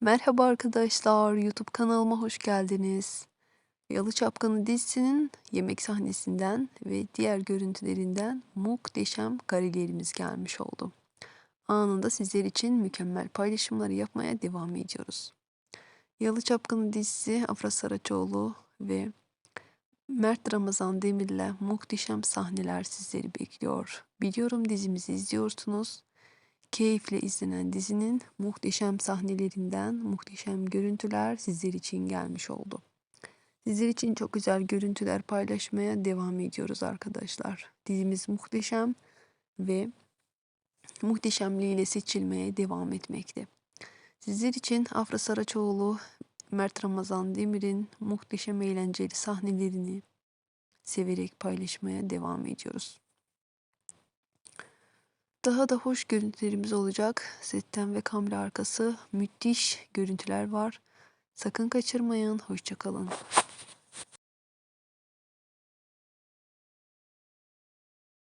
Merhaba arkadaşlar, YouTube kanalıma hoş geldiniz. Yalı Çapkını dizisinin yemek sahnesinden ve diğer görüntülerinden muhteşem karelerimiz gelmiş oldu. Anında sizler için mükemmel paylaşımları yapmaya devam ediyoruz. Yalı Çapkını dizisi Afra Saraçoğlu ve Mert Ramazan Demir'le muhteşem sahneler sizleri bekliyor. Biliyorum dizimizi izliyorsunuz keyifle izlenen dizinin muhteşem sahnelerinden muhteşem görüntüler sizler için gelmiş oldu. Sizler için çok güzel görüntüler paylaşmaya devam ediyoruz arkadaşlar. Dizimiz muhteşem ve muhteşemliğiyle seçilmeye devam etmekte. Sizler için Afra Saraçoğlu, Mert Ramazan Demir'in muhteşem eğlenceli sahnelerini severek paylaşmaya devam ediyoruz. Daha da hoş görüntülerimiz olacak. Setten ve kamera arkası müthiş görüntüler var. Sakın kaçırmayın. Hoşçakalın.